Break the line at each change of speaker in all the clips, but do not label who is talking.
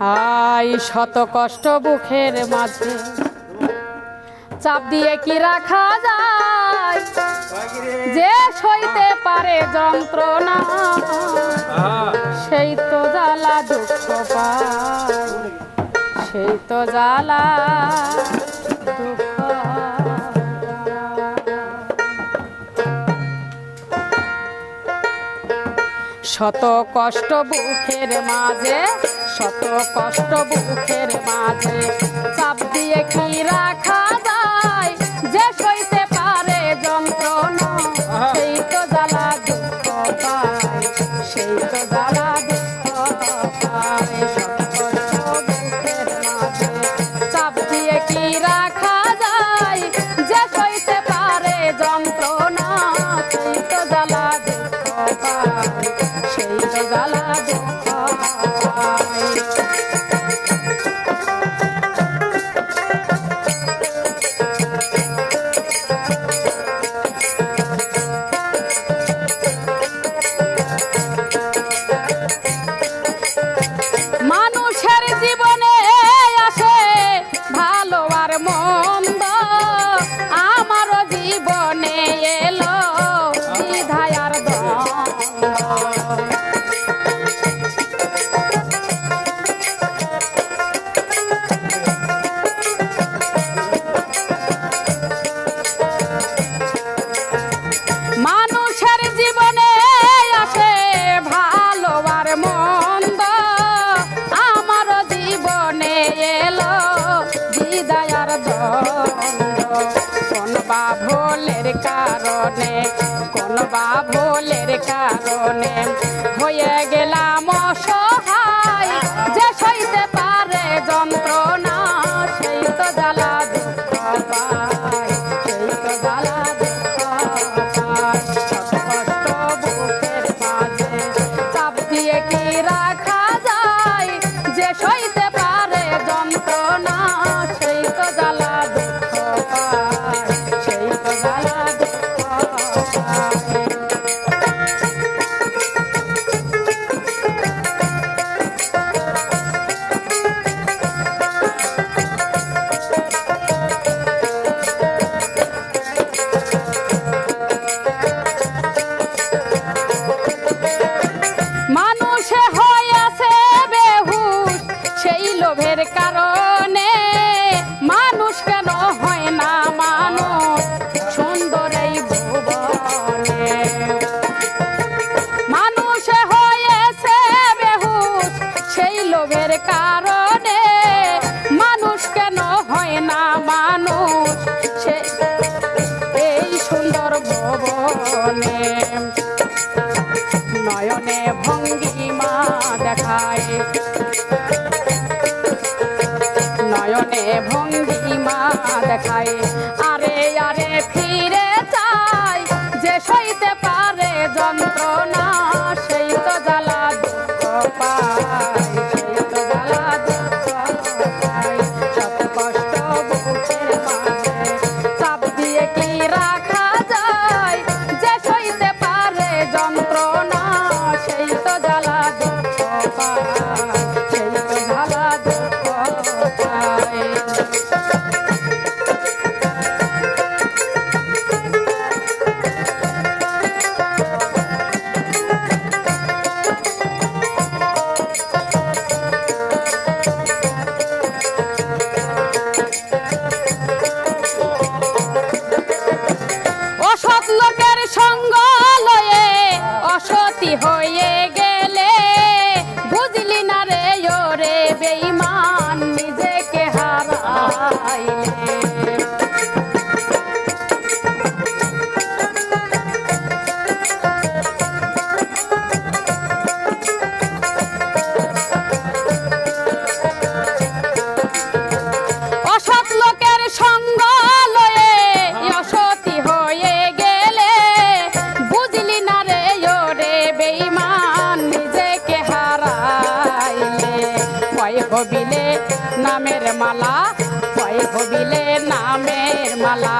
I শত কষ্ট বুকের মাঝে। চাপ দিয়ে কি রাখা যায়? যে সইতে পারে যন্ত্রণা, সেই তো জ্বালা দুঃখ পায়। সেই তো জ্বালা শত কষ্ট বুকের মাঝে শত কষ্ট বুকের মাঝে। কারণে কোন বা ভুলের কারণে। লোভের কারণ। ভঙ্গিমা দেখায়। আরে আরে ফিরে চাই যে সইতে পারে যন্ত্রণা। হয়ে মালা, ভয় হবিলে নামের মালা।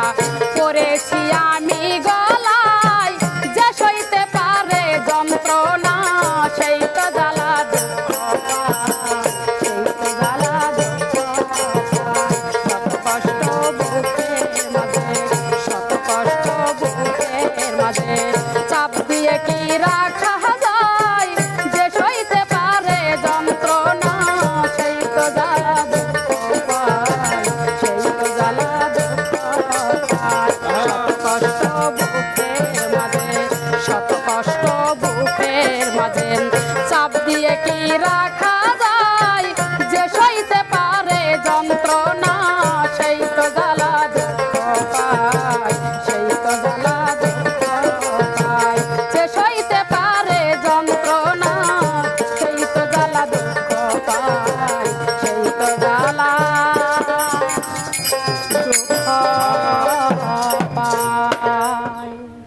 পরেছি আমি গলায়, যে সইতে পারে যন্ত্রণা, সেই তো জ্বালা।